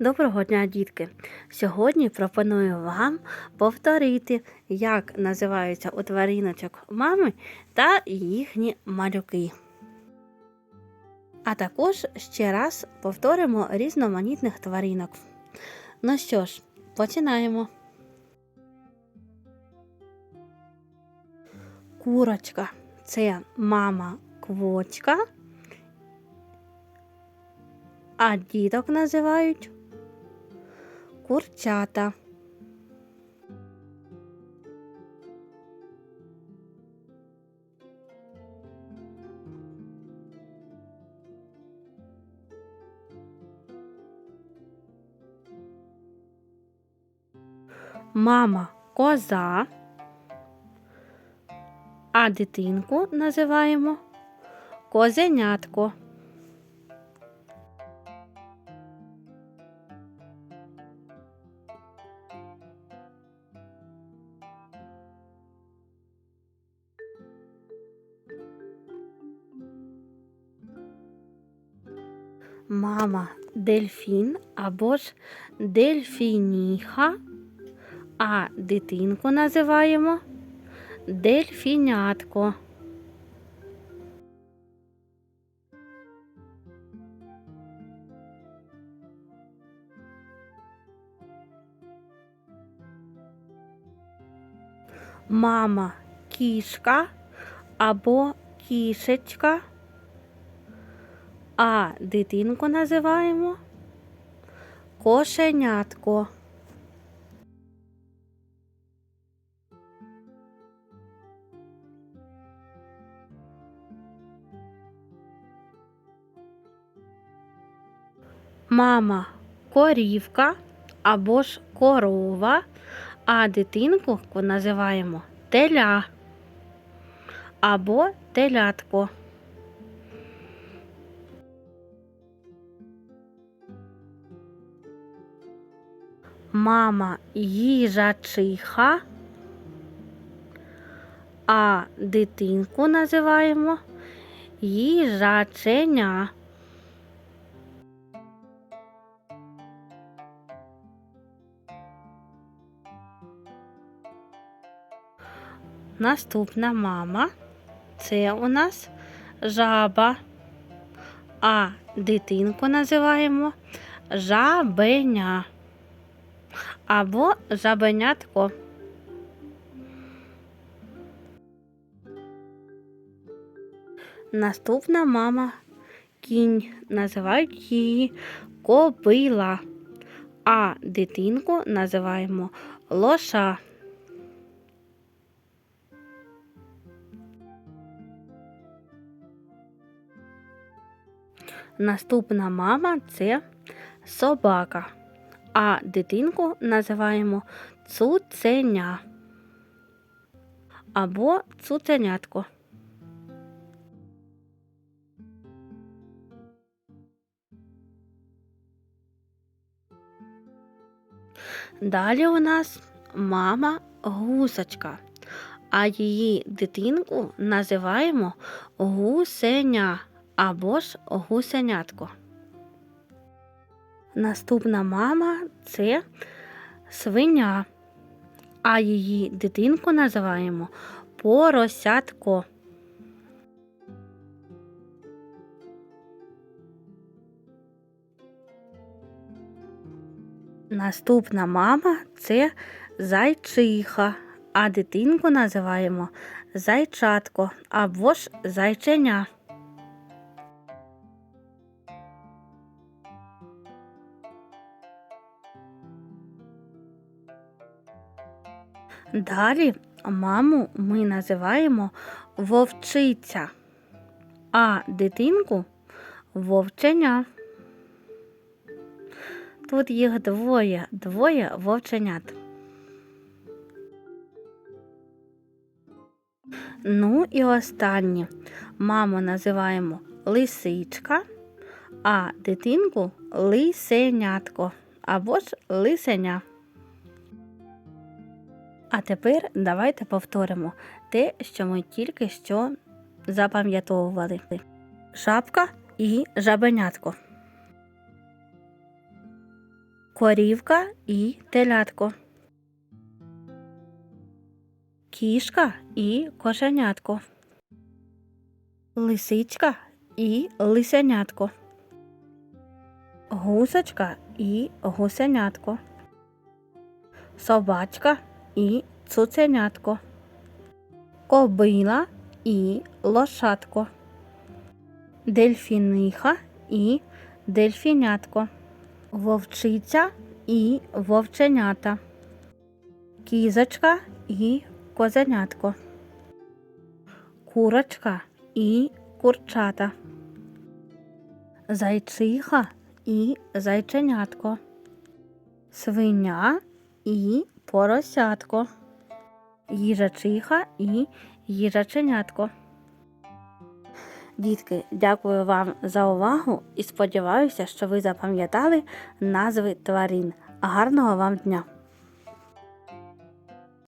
Доброго дня, дітки! Сьогодні пропоную вам повторити, як називаються у твариночок мами та їхні малюки. А також ще раз повторимо різноманітних тваринок. Ну що ж, починаємо. Курочка це мама квочка, а діток називають курчата. Мама коза, а дитинку називаємо козенятко. Мама дельфін або ж дельфініха, а дитинку називаємо дельфінятко. Мама кішка або кішечка, а дитинку називаємо кошенятко. Мама корівка або ж корова, а дитинку називаємо теля або телятко. Мама їжачиха, а дитинку називаємо їжаченя. Наступна мама це у нас жаба, а дитинку називаємо жабеня або жабенятко. Наступна мама кінь називають її кобила, а дитинку називаємо лоша. Наступна мама це собака, а дитинку називаємо цуценя або цуценятко. Далі у нас мама гусочка, а її дитинку називаємо гусеня або ж гусенятко. Наступна мама це свиня, а її дитинку називаємо поросятко. Наступна мама це зайчиха, а дитинку називаємо зайчатко або ж зайченя. Далі маму ми називаємо вовчиця, а дитинку вовченя. Тут їх двоє, двоє вовченят. Ну і останнє. Маму називаємо лисичка, а дитинку лисенятко або ж лисеня. А тепер давайте повторимо те, що ми тільки що запам'ятовували. Шапка і жабенятко. корівка і телятко, кішка і кошенятко, лисичка і лисенятко, гусочка і гусенятко, собачка і цуценятко, кобила і лошадко, дельфіниха і дельфінятко, вовчиця і вовченята, кізочка і козенятко, курочка і курчата, зайчиха і зайченятко, свиня і поросятко, їжачиха і їжаченятко. Дітки, дякую вам за увагу і сподіваюся, що ви запам'ятали назви тварин. Гарного вам дня!